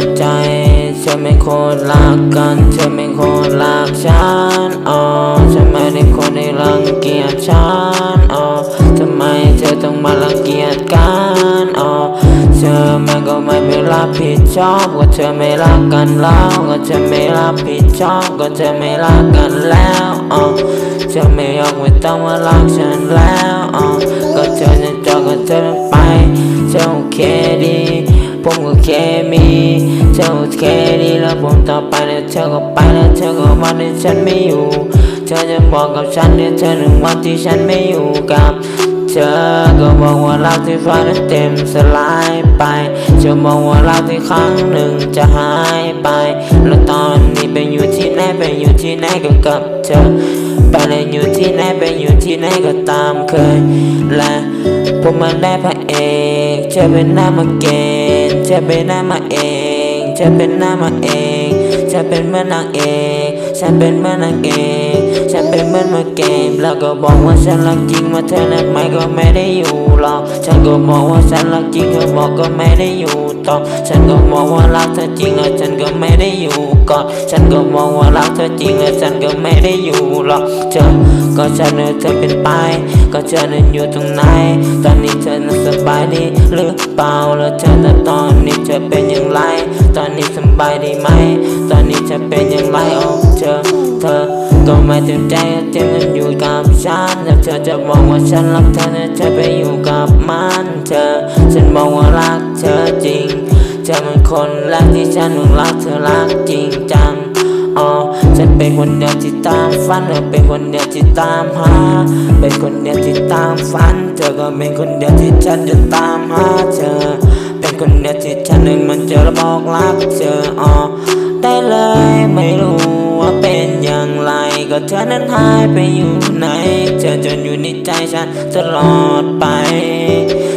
ดใจ เธอไม่คนรักกัน เธอไม่คนรักฉันอ๋อฉันไม่ได้คนที่รังเกียจฉันอ๋อทำไมเธอต้องมารังเกียจกันอ๋อเธอม่งก็ไม่ไปรับผิดชอบก็เธอไม่รักกันแล้วก็เธอไม่รับผิดชอบก็เธอไม่รักกันแล้วอ๋อเธอไม่ยอมไม่ต้องมารักฉันแล้วอ๋อก็เธอจะจอก็เธอไปเธอโอเคดี ค่มีเธอแค่นี้แล้วผมต่อไปแล้วเธอก็ไปแล้วเธอก็วันที่ฉันไม่อยู่ เธอจะบอกกับฉันเดี๋ยเธอหนึ่งวันที่ฉันไม่อยู่กับเธอก็บอกว่ารักที่ฟ้านั้นเต็มสลายไปเธอบอกว่ารักที่ครั้งหนึ่งจะหายไป แล้วตอนนี้เป็นอยู่ที่ไหนเป็นอยู่ที่ไหนก็กับเธอ ไปเลยอยู่ที่ไหนไปอยู่ที่ไหนก็ตามเคยและผมมันได้พระเอกเธอเป็นหน้ามาเกณฑ์เธอเป็นหน้ามาเองเธอเป็นหน้ามาเองฉันเป็นเมื่อนางเอกฉันเป็นเมื่อนางเอกฉัน มือนมาเกม แล้วก็บอกว่าฉันรักจริงมาเธอนั้นไม่ก็ไม่ได้อยู่หรอกฉันก็บอกว่าฉันรักจริงเธอบอกก็ไม่ได้อยู่ต่อฉันก็บอกว่ารักเธอจริงแล้วฉันก็ไม่ได้อยู่ก่อนฉันก็บอกว่ารักเธอจริงแล้วฉันก็ไม่ได้อยู่หรอกเธอก็ฉันเอเธอเป็นไปก็เธอนั้นอยู่ตรงไหนตอนนี้เธอนั้นสบายดีหรือเปล่าแล้วเธอแต่ตอนนี้เธอเป็นอย่างไร ตอนนี้สบายดีไหม ตอนนี้เธอเป็นอย่างไรโอ้เธอเธอ ก็ไม่ต็มใจเธอมันอยู่กับฉันแล้วเธอจะบอกว่าฉันรักเธอนะเธอไปอยู่กับมันเธอ ฉันบอกว่ารักเธอจริง เธอเป็นคนแรกที่ฉันรักเธอรักจริงจังอ๋อฉันเป็นคนเดียวที่ตามฝันเธอเป็นคนเดียวที่ตามหา เป็นคนเดียวที่ตามฝัน เธอก็เป็นคนเดียวที่ฉันจะตามหาเธอ เป็นคนเดียวที่ฉันหนึ่งมันจะบอกรักเธออ๋อได้เลย อนั้นหายไปอยู่ไหน เธอจนอยู่ในใจฉันตลอดไป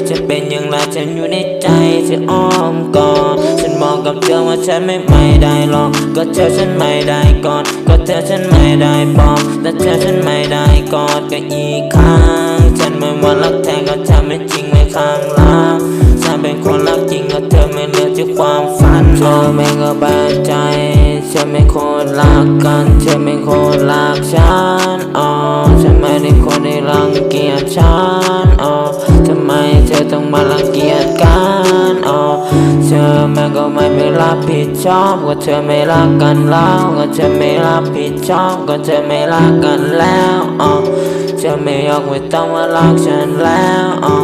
ฉันเป็นอย่างไรฉันอยู่ในใจเธออ้อมกอดฉันบอกกับเธอว่าฉันไม่ไม่ได้หรอก ก็เธอฉันไม่ได้กอดก็เธอฉันไม่ได้บอกแต่เธอฉันไม่ได้กอดก็อีกครั้ง ฉันไม่ว่ารักแท้ก็ฉันไม่จริงไม่ข้างรักฉันเป็นคนรักจริงก็เธอไม่เหลือที่ความฝันเธอไม่ก็แบดใจฉันไม่คนรั กกันฉันไม่คนรักฉันอ๋อฉันไม่ได้คนที่รังเกียจฉันอ๋อทำไมเธอต้องมารังเกียจกันอ๋อเธอแม่ก็ไม่ไปรับผิดชอบก็เธอไม่รักกันแล้วก็เธอไม่รับผิดชอบก็เธอไม่รักกันแล้วอ๋อเธอไม่ยอมไม่ต้องมารักฉันแล้วอ๋อ